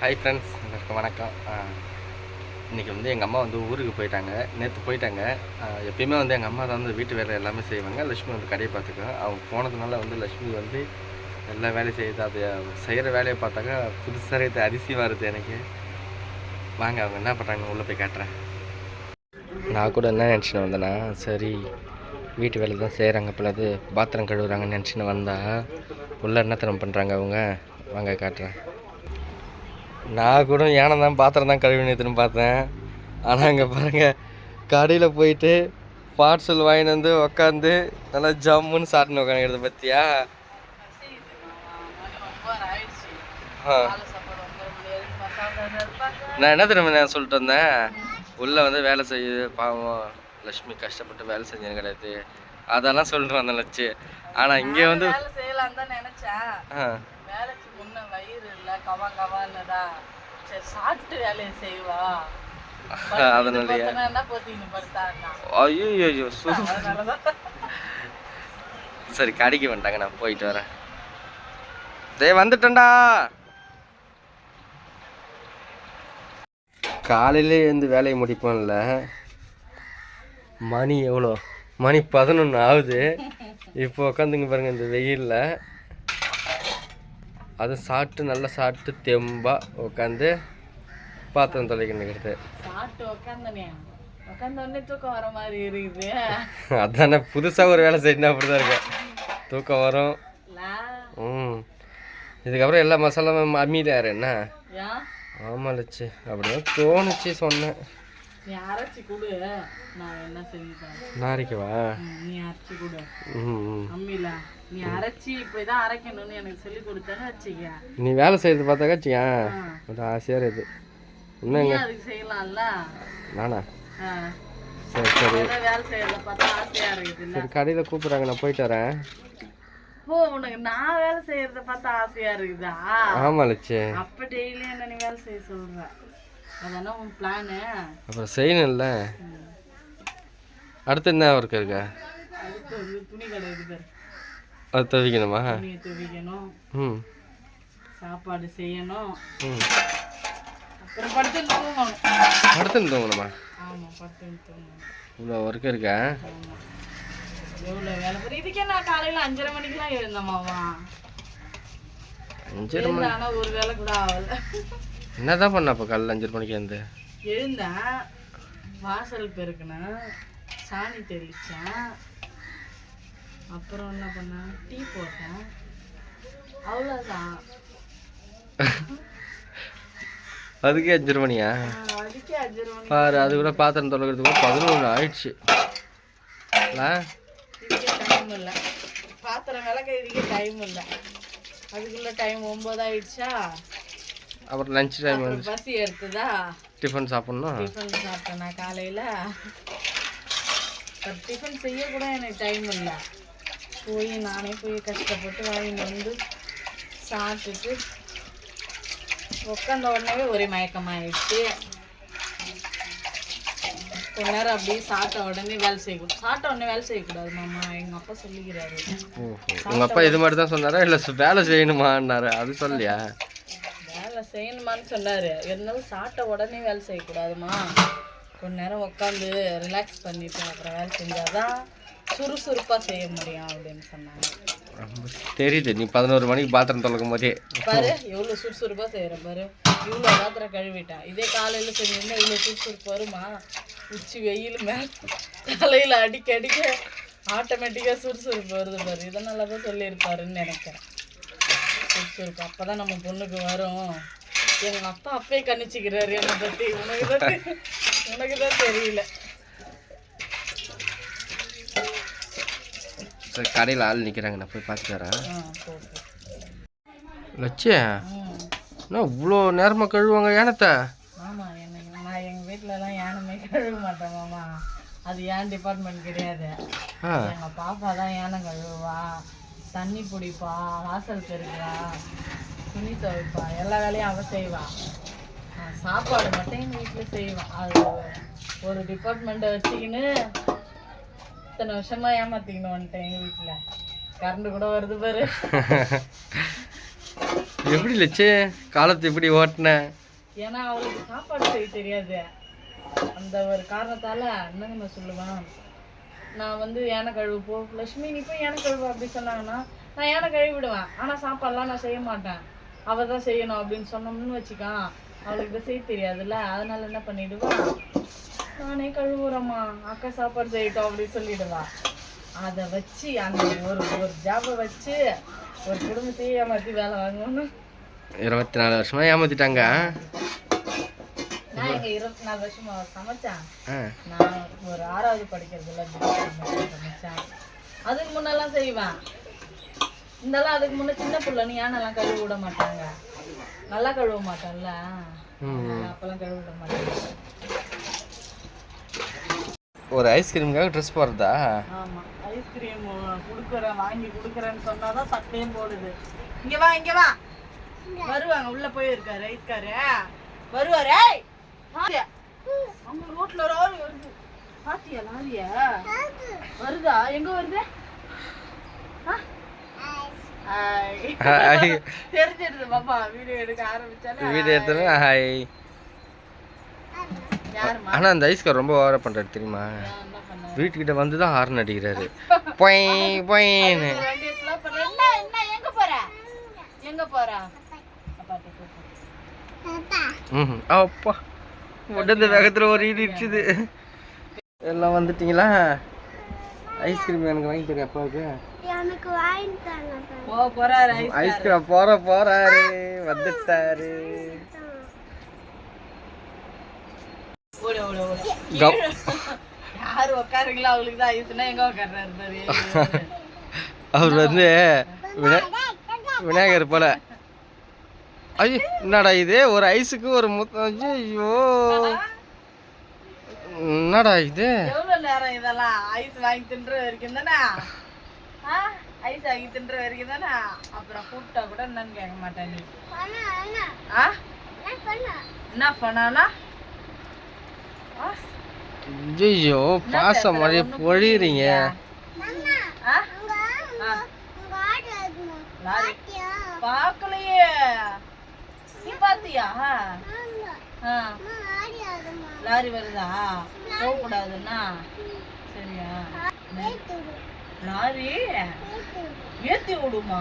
Hi friends எல்லாருக்கும் வணக்கம். இன்றைக்கி வந்து எங்கள் அம்மா வந்து ஊருக்கு போயிட்டாங்க. நேற்று போயிட்டாங்க. எப்பயுமே வந்து எங்கள் அம்மா தான் வந்து வீட்டு வேலை எல்லாமே செய்வாங்க. லட்சுமி வந்து கடையை பார்த்துக்கோ அவங்க போனதுனால வந்து லட்சுமி வந்து எல்லா வேலையும் செய்யுது அது செய்கிற வேலையை பார்த்தாக்கா புதுசாக இது அரிசி வருது எனக்கு. வாங்க அவங்க என்ன பண்ணுறாங்க உள்ளே போய் காட்டுறேன். நான் கூட என்ன நினச்சின்னு வந்தேன்னா சரி வீட்டு வேலை தான் செய்கிறாங்க பிள்ளது பாத்திரம் கழுவுறாங்கன்னு நினச்சின்னு வந்தால் உள்ளே என்ன என்னத்தனம் பண்ணுறாங்க அவங்க? வாங்க காட்டுறேன். நான் கூட யானை தான் பாத்திரம் தான் கழுவி நேற்றுன்னு பார்த்தேன். ஆனால் அங்கே பாருங்கள் கடையில் போயிட்டு பார்சல் வாங்கிட்டு வந்து உக்காந்து நல்லா ஜம்முன்னு சாப்பிட்டு உட்காந்துக்கிறது பற்றியா நான் என்ன திரும்ப நான் சொல்லிட்டு வந்தேன்? உள்ளே வந்து வேலை செய்யுது பாவம். லக்ஷ்மி கஷ்டப்பட்டு வேலை செஞ்சேன்னு கிடையாது. அதெல்லாம் சொல்லிட்டு வந்தேன் லட்சு. ஆனால் இங்கே வந்து செய்யலாம் தான் நினைச்சேன். வேலைக்கு முன்ன வயிறு இல்ல கவா கவான்னுதா. சரி சாப்பிட்டு வேலையை செய்வா. அதனாலயா? ஐயோ ஐயோ சரி கடைக்கு வந்துட்டாங்க நான் போயிட்டு வரேன். டேய் வந்துட்டேன்டா. காலையிலே வந்து வேலையை முடிப்போம்ல. மணி எவ்வளோ? மணி பதினொன்று ஆகுது. இப்போ உட்காந்துங்க பாருங்க இந்த வெயிலில். அதை சாப்பிட்டு நல்லா சாப்பிட்டு தெம்பா உட்காந்து பாத்திரம் இருக்குது. அதானே புதுசாக ஒரு வேலை செய்யணும் அப்படி தான் இருக்கேன் தூக்கம் வரும். ம். இதுக்கப்புறம் எல்லா மசாலாவும் அம்மியில் யார் என்ன ஆமாம் லட்சு. அப்படிதான் தோணுச்சு சொன்னேன். நீ அரைச்சி கொடு. நான் என்ன செஞ்சுட்டேன் நாளைக்குவா நீ அரைச்சி கொடு. அம்மில. நீ அரைச்சி இப்படிதான் அரைக்கணும்னு எனக்கு சொல்லி கொடுத்தேன்னு வச்சுக்க. நீ வேலை செய்யறது பார்த்தாக்கா வச்சுக்கேன் ஆ. ஒரு ஆசையாக இருக்குது. என்னங்க? அதுக்கு செய்யலாம்ல? நானா. சரி சரி. வேலை செய்யறத பார்த்தா ஆசையா இருக்குது சரி கடையில் கூப்பிட்றாங்க. நான் போயிட்டு வரேன். ஓ உனக்கு நான் வேலை செய்யறத பார்த்தா ஆசையா இருக்குதா? ஆமாம் லட்சு. அப்ப டெய்லி என்ன நீ வேலை செய்ய சொல்ற? அதானே உன் பிளானு அப்புறம் செய்யணும்ல. அடுத்து என்ன ஒர்க் இருக்கா? அடுத்து துணி கடை இருக்குது அது துவைக்கணுமா? துணியை துவைக்கணும். ம். சாப்பாடு செய்யணும். ம். அப்புறம் படுத்து தூங்கணும். தூங்கணுமா? ஆமா படுத்து தூங்கணும். இவ்வளோ ஒர்க் இருக்கா? ஆமா. எவ்வளோ வேலை பாரு. இதுக்கே நான் காலையில அஞ்சரை மணிக்கெல்லாம் எழுந்தமாவா அஞ்சு எழுந்த ஆனா ஒரு வேலை கூட ஆகல. என்ன தான் பண்ண அப்போ காலையில் அஞ்சு மணிக்கு வந்து எழுந்தேன் வாசல் பெருக்கினேன் சாணி தெளித்தேன் அப்புறம் என்ன பண்ணேன் டீ போட்டேன். அவ்வளோதான் அதுக்கே அஞ்சு மணியா? அதுக்கே அஞ்சரை மணி பாரு அது கூட பாத்திரம் தொலைக்கிறதுக்கு பதினொன்று ஆயிடுச்சு. பாத்திரம் விளக்க இதுக்கே டைம் இல்லை. அதுக்குள்ள டைம் ஒம்பது ஆயிடுச்சா? அப்புறம் லஞ்ச் டைம் வந்து பசி எடுத்ததா? டிஃபன் சாப்பிட்ணும் டிஃபன் சாப்பிட்டேன் நான் காலையில்? டிஃபன் செய்ய கூட எனக்கு டைம் இல்லை. போய் நானே போய் கஷ்டப்பட்டு வாங்கிட்டு வந்து சாப்பிட்டுட்டு உட்காந்த உடனே ஒரே மயக்கமாயிடுச்சு. கொஞ்ச நேரம் அப்படியே சாப்பிட்ட உடனே வேலை செய்யக்கூடாது சாப்பிட்ட உடனே வேலை செய்யக்கூடாது மாமா. எங்கள் அப்பா சொல்லிக்கிறாரு. உங்கள் அப்பா இது மாதிரி தான் சொன்னாரா? இல்லை வேலை செய்யணுமான்னாரு. அது சொல்லியா வேலை செய்யணுமான்னு சொன்னார். இருந்தாலும் சாப்பிட்ட உடனே வேலை செய்யக்கூடாதுமா. கொஞ்ச நேரம் உட்காந்து ரிலாக்ஸ் பண்ணிட்டு அப்புறம் வேலை செஞ்சாதான் சுறுசுறுப்பாக செய்ய முடியும் அப்படின்னு சொன்னாங்க. தெரியுது நீ பதினோரு மணிக்கு பாத்திரம் தொலைக்கும் போதே. பாரு எவ்வளோ சுறுசுறுப்பாக செய்கிறேன் பாரு. இவ்வளோ பாத்திரம் கழுவிட்டேன். இதே காலையில் செஞ்சிருந்தா இவ்வளோ சுறுசுறுப்பு வருமா? உச்சி வெயில் மேலே தலையில் அடிக்க அடிக்க ஆட்டோமேட்டிக்காக சுறுசுறுப்பு வருது பாரு. இதனால தான் சொல்லியிருப்பாருன்னு நினைக்கிறேன். சுறுசுறுப்பு அப்போ தான் நம்ம பொண்ணுக்கு வரும். எங்கள் அப்பா அப்பயே கணிச்சிக்கிறாரு என்னை பற்றி உனக்கு தான் தெ- உனக்கு தான் தெரியல. சரி கடையில் ஆள் நிற்கிறாங்க நான் போய் பார்த்துட்டு வரேன். ஆ போட்டு லட்சு ம் என்ன இவ்வளோ நேரமாக கழுவாங்க ஏனத்தை ஆமாம் எனக்கு நான் எங்கள் வீட்டிலலாம் யானுமே கழுவ மாட்டேன் மாமா. அது ஏன் டிபார்ட்மெண்ட் கிடையாது. எங்கள் பாப்பா தான் யானை கழுவுவா தண்ணி பிடிப்பா வாசல் பெருக்குவா துணி துவைப்பா எல்லா வேலையும் அவள் செய்வா. நான் சாப்பாடு மட்டும் எங்கள் வீட்டில் செய்வான் அது ஒரு டிபார்ட்மெண்ட்டை வச்சுக்கின்னு இத்தனை வருஷமா ஏமாத்திக்கின்னு வந்துட்டேன் எங்கள் வீட்டில் கரண்ட் கூட வருது பாரு. எப்படி லட்சு? காலத்தை எப்படி ஓட்டின? ஏன்னா அவளுக்கு சாப்பாடு செய்ய தெரியாது. அந்த ஒரு காரணத்தால என்ன நம்ம சொல்லுவேன். நான் வந்து யானை கழுவு போ லட்சுமி நீ போய் யானை கழுவு அப்படி சொன்னாங்கன்னா நான் யானை கழுவி விடுவேன் ஆனால் சாப்பாடெலாம் நான் செய்ய மாட்டேன். அவள் தான் செய்யணும் அப்படின்னு சொன்னோம்னு வச்சுக்கா. அவளுக்கு இதை செய்ய தெரியாதுல்ல. அதனால என்ன பண்ணிடுவா? நானே கழுவுறேம்மா. அக்கா சாப்பாடு செய்யட்டும் அப்படின்னு சொல்லிடுவா. அதை வச்சு அந்த ஒரு ஒரு ஜாபை வச்சு ஒரு குடும்பத்தையே ஏமாற்றி வேலை வாங்கணும் இருபத்தி நாலு வருஷமா ஏமாத்திட்டாங்க. நான் எங்க இருபத்தி நாலு வருஷமா சமைச்சேன். நான் ஒரு ஆறாவது படிக்கிறதுல சமைச்சேன் அதுக்கு முன்னெல்லாம் செய்வேன். இந்தெல்லாம் அதுக்கு முன்ன சின்ன பிள்ளை நீ ஏனெல்லாம் கழுவ விட மாட்டாங்க. நல்லா கழுவ மாட்டேன்ல. அப்பெல்லாம் கழுவ விட மாட்டாங்க ஒரு ஐஸ்கிரீமுக்காக ட்ரெஸ் போடுறதா? ஆமா. ஐஸ்கிரீம் குடுக்குறேன் வாங்கி குடுக்குறேன்னு சொன்னாதான் சட்டையும் போடுது. இங்க வா இங்க வா. வருவாங்க உள்ள போய் இருக்காரு ஐஸ்காரு. வருவாரு அங்க ரோட்ல லாரி வருது. பாத்தியா லாரியா? வருதா. எங்க வருது? ஆ? ஹாய். ஹாய். தெரிஞ்சிடுது பாப்பா. வீடியோ எடுக்க ஆரம்பிச்சாலே வீடு எடுத்தோன்னா ஹாய். யாருமா ஆனால் அந்த ஐஸ்கார் ரொம்ப ஓவரா பண்ணுறாரு தெரியுமா? வீட்டுக்கிட்ட வந்து தான் ஹார்ன் அடிக்கிறாரு. பொய் பொயின்னு. எங்க போற? எங்க போற? அப்பா. உடந்த வேகத்தில் ஒரு ஈடு இடிச்சுது எல்லாம் வந்துட்டீங்களா? ஐஸ்கிரீம் எனக்கு வாங்கி தரேன் அப்பாவுக்கு ஐஸ்கிரீம் போற போறாரு. வந்துட்டாரு. அவர் வந்து விநாயகர் போல. ஐயோ என்னடா இது? ஒரு ஐஸுக்கு ஒரு முத்தம் ஐயோ என்னடா இது? எவ்வளவு நேரம் இதெல்லாம்? ஐஸ் வாங்கி தின்ற வரைக்கும் தானே? ஐஸ் வாங்கி தின்ற வரைக்கும் தானே? அப்புறம் கூப்பிட்டா கூட என்னன்னு கேட்க மாட்டேன் நீ. ஆ? என்ன பண்ணானா? ஐயோ பாசம் மாதிரி பொழியுறீங்க. பார்க்கலையே. நீ பாத்தியா? ஆ. லாரி வருதா? போகக்கூடாதுன்னா? சரியா. லாரி? ஏத்தி விடுமா?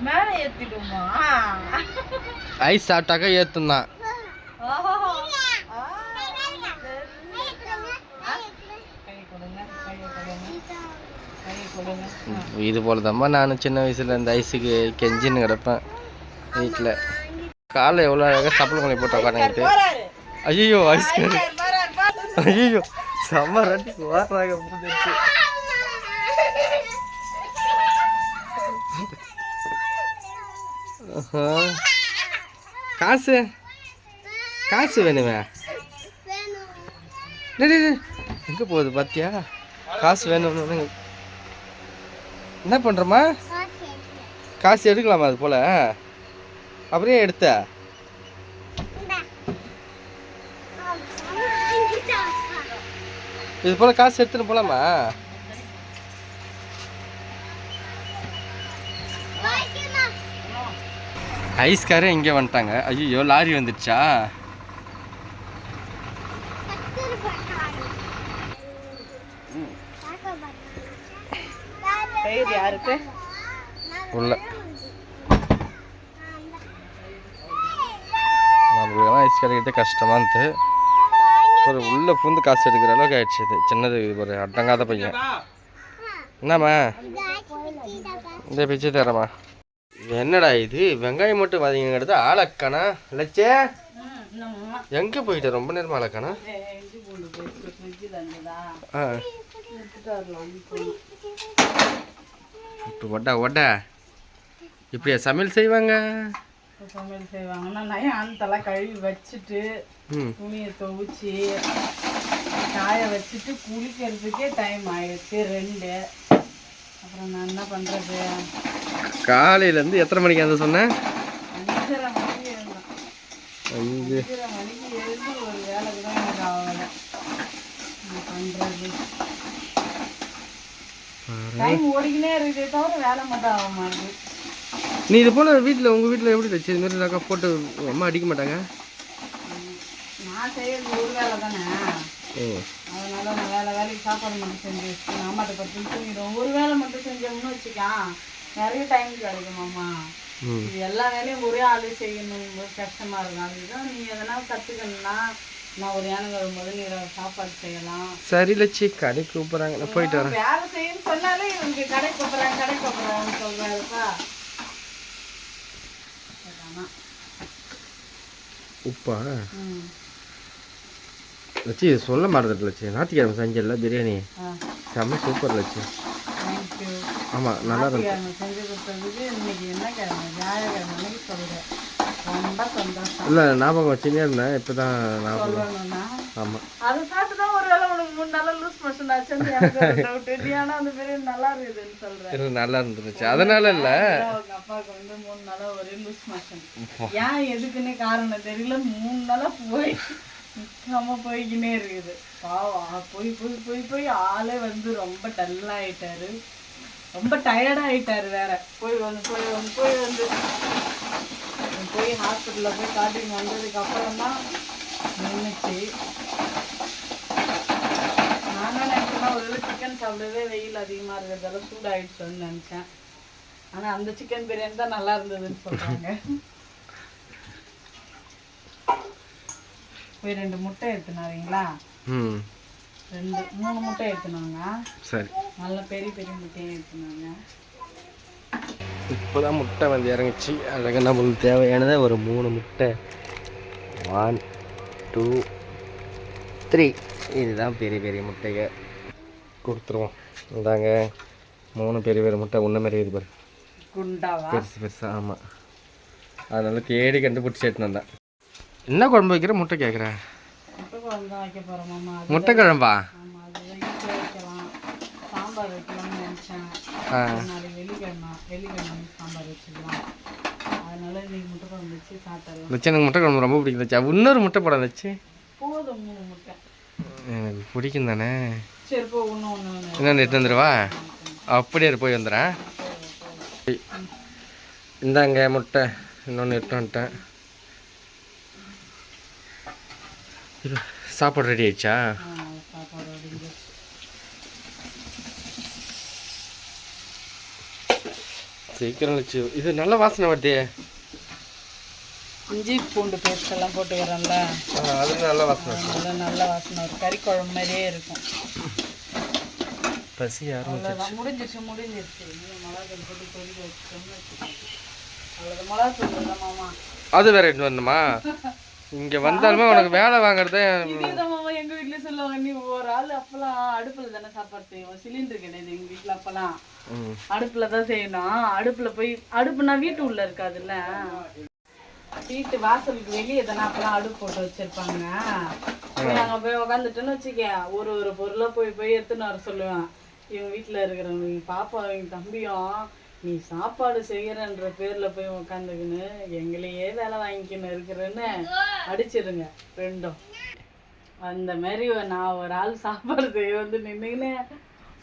மேல ஏத்திடுமா? ஐஸ் சாப்பிட்டாக்கா ஏற்றும் தான் ஆஹா. ஆ, கை கொடுங்க கையை கொடுங்க கையை கொடுங்க. ஆ. இது போல தாம்மா நான் சின்ன வயசுல இந்த ஐஸுக்கு கெஞ்சின்னு கிடப்பேன். வீட்டில் காலை எவ்வளோ அழகாக சப்பல் பண்ணி போட்டு உட்காந்துக்கிட்டு ஐயோ போறாரு. ஐயோ செம்ம ரெண்டு ஓடுறாங்க முடிஞ்சிருச்சு ஆஹா. காசு? காசு வேணுமே. எங்க போகுது பாத்தியா? காசு வேணும்னு என்ன பண்றமா காசு எடுக்கலாமா அது போல? அப்படியே எடுத்த. இது போல காசு எடுத்துட்டு போலாமா? ஐஸ்காரே இங்கே வந்துட்டாங்க. ஐயோ லாரி வந்துடுச்சா? யாருக்கு? உள்ள. காசு ஐஸ் கஷ்டமாக இருந்தது. ஒரு உள்ளே பூந்து காசு எடுக்கிற அளவுக்கு ஆயிடுச்சு இது. சின்னது ஒரு அடங்காத பையன். என்னம்மா? இந்த பிச்சை தரமா என்னடா இது? வெங்காயம் மட்டும் பார்த்தீங்கிறது ஆளக்கானா? லட்சே? எங்கே போயிட்ட? ரொம்ப நேரம் ஆளக்கானா? ஆ. ஒட்டா ஒட்டா இப்படியா சமையல் செய்வாங்க? இப்போ சமையல் செய்வாங்கன்னா நயானத்தெல்லாம் கழுவி வச்சுட்டு துணியை துவைச்சி காய வச்சுட்டு குளிக்கிறதுக்கே டைம் ஆயிடுச்சு ரெண்டு. அப்புறம் நான் என்ன பண்ணுறது காலையிலேருந்து எத்தனை மணிக்கு வந்து சொன்னேன் அஞ்சரை மணிக்கு எழுந்தேன் அஞ்சு. அஞ்சரை மணிக்கு எழுந்து ஒரு வேலை கூட எனக்கு ஆகலை. என்ன பண்ணுறது டைம் ஓடிக்கினே இருக்குதே தவிர வேலை மட்டும் ஆக மாட்டேங்குது நீ இது போல் வீட்டில் உங்கள் வீட்டில் எப்படி வச்சு இது மாதிரி நாக்கா போட்டு அம்மா அடிக்க மாட்டாங்க? நான் செய்யறது ஒரு வேலை தானே. அதனால நான் வேலை வேலைக்கு சாப்பாடு மட்டும் செஞ்சு வச்சுட்டு அம்மாட்ட பத்து தூங்கிடுவோம் ஒரு வேலை மட்டும் செஞ்சோம்னு வச்சுக்கான் நிறைய டைம் கிடைக்கும் அம்மா ம். இது எல்லா வேலையும் ஒரே ஆளு செய்யணும். கஷ்டமா இருக்கும் அதுதான் நீ எதனா கற்றுக்கணும்னா நான் ஒரு யானை வரும்போது நீ சாப்பாடு செய்யலாம். சரி லட்சி. கடைக்கு கூப்பிட்றாங்க. நான் போயிட்டு வரேன். வேலை செய்யணும்னு சொன்னாலே இவனுக்கு கடை கூப்பிட்றாங்க கடை கூப்பிட்றாங்கன்னு சொல்றாருப்பா அதான். உப்பா? லட்சி சொல்ல மாட்டேது லட்சி. ஞாயிற்றுக்கிழமை செஞ்சல பிரியாணி. செம்ம சூப்பர் லட்சி. ஆமாம் நல்லா செஞ்சு கொடுத்ததுக்கு இன்னைக்கு என்ன கிழமை? சொல்கிறேன் ரொம்ப சந்தோஷம். இல்லை ஞாபகம் வச்சுனே இருந்தேன். இப்போ தான் ஞாபகம் ஆமாம் அதை சாப்பிட்டு தான் ஒரு வேளை உனக்கு மூணு நாளா லூஸ் மோஷன் ஆச்சுன்னு எனக்கு அந்த பிரியாணி நல்லா இருக்குதுன்னு இல்லை நல்லா இருந்துச்சு அதனால இல்லை. அவங்க அப்பாவுக்கு வந்து மூணு நாளா ஒரே லூஸ் மோஷன் ஏன் எதுக்குன்னு காரணம் தெரியல. மூணு நாளா போய் நிற்காம போய்க்கினே இருக்குது. பாவம் போய் போய் போய் போய் ஆளே வந்து ரொம்ப டல்லா ஆயிட்டாரு. ரொம்ப டயர்டா ஆயிட்டாரு வேற. போய் வந்து போய் வந்து போய் வந்து. போய் ஹாஸ்பிட்டல்ல போய் காட்டின்னு வந்ததுக்கு அப்புறம் தான் நின்றுச்சு நானும் நினைச்சேன்னா ஒரு சிக்கன் சாப்பிடவே வெயில் அதிகமா இருக்கிறதால சூடாயிடுச்சோன்னு நினைச்சேன். ஆனா அந்த சிக்கன் பிரியாணி தான் நல்லா இருந்ததுன்னு சொல்றாங்க. போய் ரெண்டு முட்டை எடுத்துனாரீங்களா ம். ரெண்டு மூணு முட்டை எடுத்துனாங்க. சரி. நல்ல பெரிய பெரிய முட்டையும் எடுத்துனாங்க. இப்போ தான் முட்டை வந்து இறங்குச்சு. அழகாக நம்மளுக்கு தேவையானதை ஒரு மூணு முட்டை. ஒன் டூ த்ரீ இதுதான் பெரிய பெரிய முட்டைங்க. கொடுத்துருவோம். இந்தாங்க. மூணு பெரிய பெரிய முட்டை. உன்ன மாதிரி இது பாரு. பெருசு பெருசாக ஆமாம் அதனால தேடி கண்டுபிடிச்சி எடுத்துன்னு வந்தேன் என்ன குழம்பு வைக்கிற? முட்டை கேட்குறேன் முட்டை குழம்பு தான் வைக்க போறோம் மாமா அது முட்டை குழம்பா ஆமா அது ஈஸியாக வைக்கலாம். சாம்பார் வைக்கலாம்னு நினைச்சேன். ஆ. நாளைக்கு வெள்ளிக்கிழமை வெள்ளிக்கிழமை சாம்பார் வச்சுக்கலாம். அதனால இன்னைக்கு முட்டை குழம்பு வச்சு எனக்கு முட்டை குழம்பு ரொம்ப பிடிக்கும். வச்சா இன்னொரு முட்டை படம் வச்சு போதும் மூணு முட்டை. எனக்கு பிடிக்கும் தானே? சரி போ ஒன்று ஒன்று ஒன்று என்னென்னு எடுத்து வந்துடுவா அப்படியே போய் வந்துடுறேன். இந்தாங்க முட்டை. இன்னொன்று எடுத்து வந்துட்டேன். இரு, சாப்பாடு ரெடி ஆயிடுச்சா? சாப்பாடு சீக்கிரம் வச்சு இது நல்ல வாசனை வருதே. இஞ்சி பூண்டு பேஸ்ட் எல்லாம் போட்டுக்கிறோம்ல ஆ, அது நல்ல வாசனை. அதனால நல்ல வாசனை ஒரு கறி குழம்பு மாதிரியே இருக்கும். பசி யாரும் முடிஞ்சிருச்சு முடிஞ்சிருச்சு. மிளகாத்தூள் போட்டு கொதிக்க வச்சுக்கோ அவ்வளோதான் இல்லை மாமா அது வேற எடுத்து வரணுமா? இங்கே வந்தாலுமே உனக்கு வேலை வாங்குறதே எங்க வீட்லயே சொல்லுவாங்க நீ ஒரு ஆள் அப்பெல்லாம் அடுப்புல தானே சாப்பாடு செய்வோம். சிலிண்டர் கிடையாது எங்க வீட்ல அப்பெல்லாம் அடுப்புல தான் செய்யணும். அடுப்புல போய் அடுப்புனா வீட்டு உள்ள இருக்காதுல்ல. வீட்டு வாசலுக்கு வெளியே தானே அப்பெல்லாம் அடுப்பு போட்டு வச்சிருப்பாங்க. போய் அங்க போய் உக்காந்துட்டோன்னு வச்சுக்க ஒரு ஒரு பொருளா போய் போய் எடுத்துன்னு வர சொல்லுவேன். இவங்க வீட்டுல இருக்கிறவங்க பாப்பா எங்க தம்பியும் நீ சாப்பாடு செய்யறன்ற பேர்ல போய் உக்காந்துக்கின்னு எங்களையே வேலை வாங்கிக்கின்னு இருக்கிறேன்னு அடிச்சிருங்க ரெண்டும். அந்த மாதிரி நான் ஒரு ஆள் சாப்பாடு செய்ய வந்து நின்றுக்கின்னு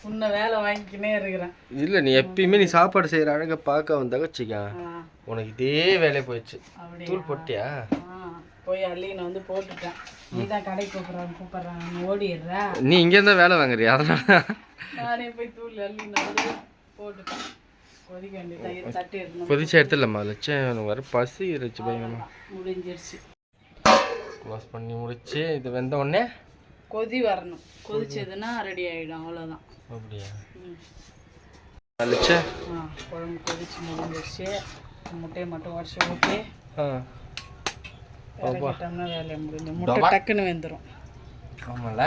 உன்னை வேலை வாங்கிக்கினே இருக்கிறேன். இல்லை நீ எப்பயுமே நீ சாப்பாடு செய்கிற அழகை பார்க்க வந்தாக்க வச்சுக்க. உனக்கு இதே வேலையை போயிடுச்சு. தூள் போட்டியா? ஆ, போய் அள்ளின்னு வந்து போட்டுட்டேன். நீ தான் கடைக்கு கூப்பிட்றாங்க கூப்பிட்றாங்க ஓடிடுற. நீ இங்கே இருந்தால் வேலை வாங்குறியா? அதனால. நானே போய் தூள் அள்ளின்னு வந்து போட்டுட்டேன். கொதிச்சு எடுத்துடலாமா? லட்சம் வர பசி இருந்துச்சு பயங்கரமா. முடிஞ்சிருச்சு. க்ளோஸ் பண்ணி முடிச்சு இது வெந்த உடனே கொதி வரணும். கொதிச்சதுன்னா ரெடி ஆயிடும். அவ்வளோதான் அப்படியா. லட்சம் ஆ குழம்பு கொதிச்சு முடிஞ்சிருச்சு. முட்டையை மட்டும் உடச்சி ஊற்றி இறக்கிட்டோம்னா வேலையை முடிஞ்சு முட்டை டக்குன்னு வெந்துடும் ஆமாம்ல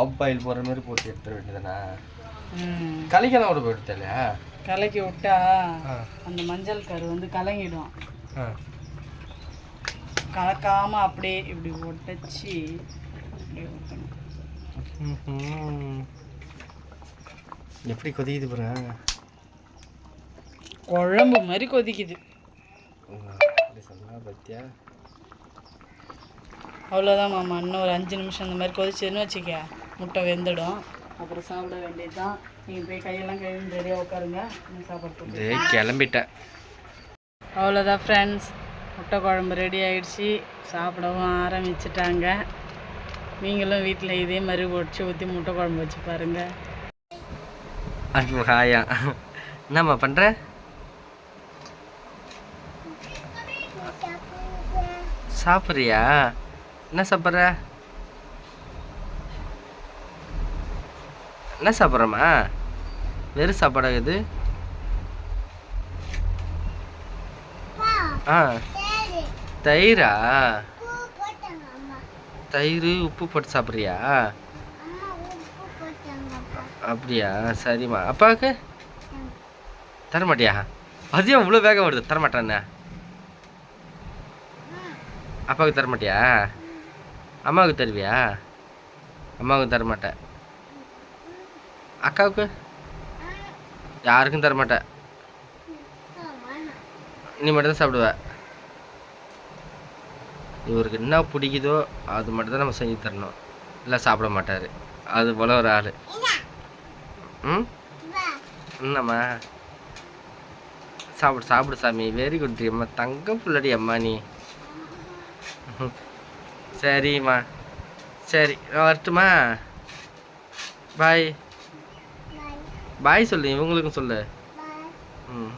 ஆஃப் பாயில் போடுற மாதிரி போட்டு எடுத்துட வேண்டியதானே கலிக்கெல்லாம் கூட போயிடுது இல்லையா கலக்கி விட்டா அந்த மஞ்சள் கரு வந்து கலங்கிடும். கலக்காம அப்படியே இப்படி ஒட்டச்சு அப்படியே ஊற்றணும் ம்ஹும். எப்படி கொதிக்குது பாருங்க. குழம்பு மாதிரி கொதிக்குது. பத்தியா? அவ்வளோதான் மாமா இன்னும் ஒரு அஞ்சு நிமிஷம் இந்த மாதிரி கொதிச்சதுன்னு வச்சுக்க முட்டை வெந்துடும். அப்புறம் சாப்பிட வேண்டியதுதான். நீங்கள் போய் கையெல்லாம் கழுவி ரெடியாக உட்காருங்க. நான் சாப்பாடு போட்டு இதே கிளம்பிட்டேன் அவ்வளோதான் ஃப்ரெண்ட்ஸ் முட்டை குழம்பு ரெடி ஆயிடுச்சு. சாப்பிடவும் ஆரம்பிச்சிட்டாங்க. நீங்களும் வீட்டில் இதே மாதிரி ஒடிச்சு ஊற்றி முட்டை குழம்பு வச்சு பாருங்கள் அது ஹாயா என்னம்மா பண்ணுற சாப்பிட்றியா? என்ன சாப்பிட்ற? என்ன சாப்பிட்றம்மா வெறும் சாப்பாடா இது? ஆ. தயிரா. தயிர்? உப்பு போட்டு சாப்பிட்றியா? அப்படியா? சரிம்மா. அப்பாவுக்கு? தரமாட்டியா? அதையும் இவ்வளோ வேகம் வருது. தரமாட்டானே அப்பாவுக்கு தரமாட்டியா? அம்மாவுக்கு தருவியா? அம்மாவுக்கு தரமாட்டேன். அக்காவுக்கு? யாருக்கும் தரமாட்டேன் நீ மட்டும் தான் சாப்பிடுவ. இவருக்கு என்ன பிடிக்குதோ அது மட்டும் தான் நம்ம செஞ்சு தரணும். இல்லை சாப்பிட மாட்டார். அது போல ஒரு ஆள். ம்? என்னம்மா? சாப்பிடு சாப்பிடு சாமி. வெரி குட் அம்மா. தங்கம் பிள்ளடி அம்மா நீ. சரிம்மா. சரி வரட்டுமா பாய் பாய் சொல்லு இவங்களுக்கும் சொல்லு. ம்.